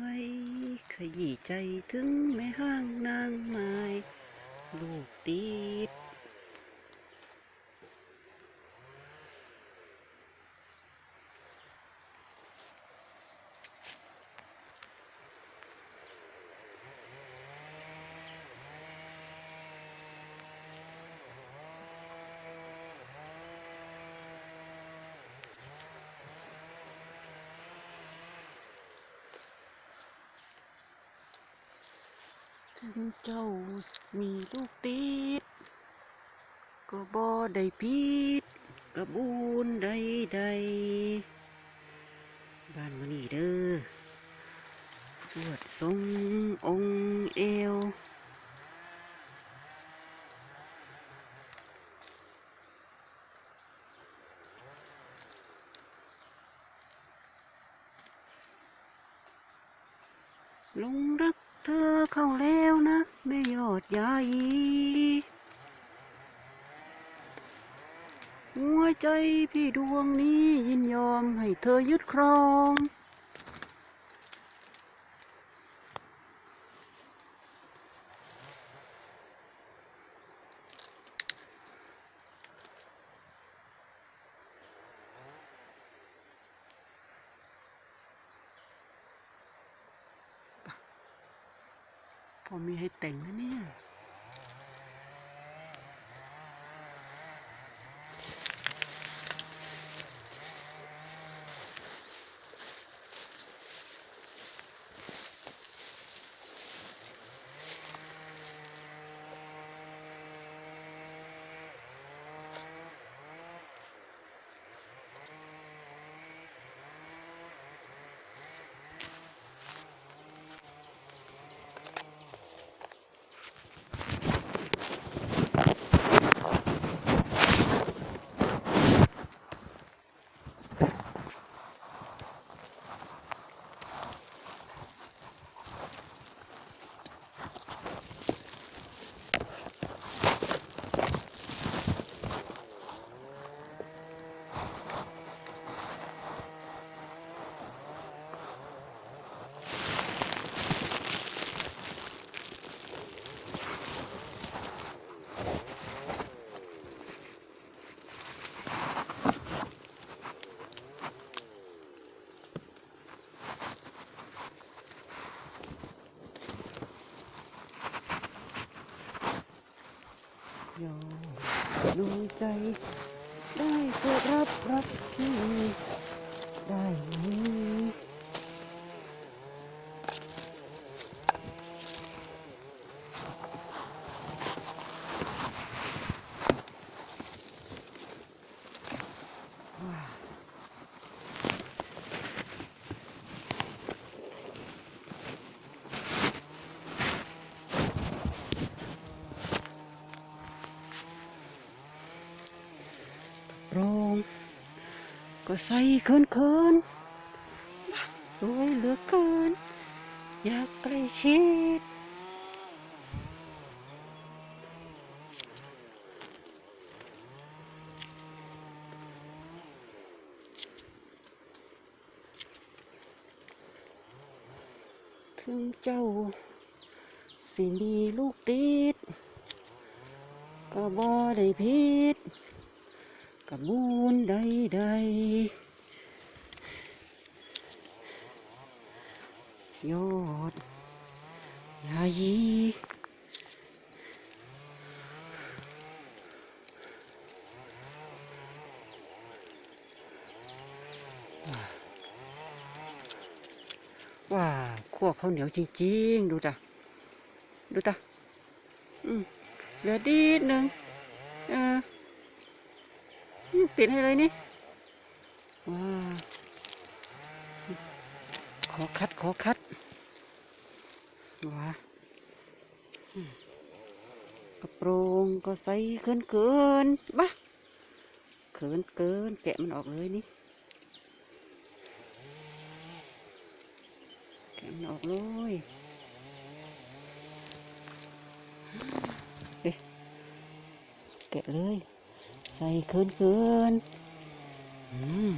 วยขยี้ใจถึงแม่ห้างนางไม้ลูกติด ถึงเจ้ามีลูกติดก็บ่ได้ผิดกระบูนใดใดบ้านมานี่เด้อสวดทรงองค์เอวลงรัก ธอเข้าแล้วนะแม่ยอดยายีหัวใจพี่ดวงนี้ยินยอมให้เธอยึดครอง พอมีให้แต่งนะเนี่ยอม ดวงใจ ได้ก็รับรับที่ได้ไหม ก็ใส่เคินเคินๆสวยเหลือเกิน อยากใกล้ชิดถึงเจ้า สิมีลูกติด ก็บ่ได้ผิด กับบุญใดใดยอดยายีว้าคั่วข้าวเหนียวจริง ๆ ดูจ้ะดูจ้ะอืมเหลือดีนึงเออ อืมปิดให้เลยนี่ว้าขอคัดขอคัดว้ากระโปรงก็ใส่เกินเกินบ้าเขินเกินแกะมันออกเลยนี่แกะมันออกเลยเอ๊ะแกะเลย ใส่เกินเกินอืม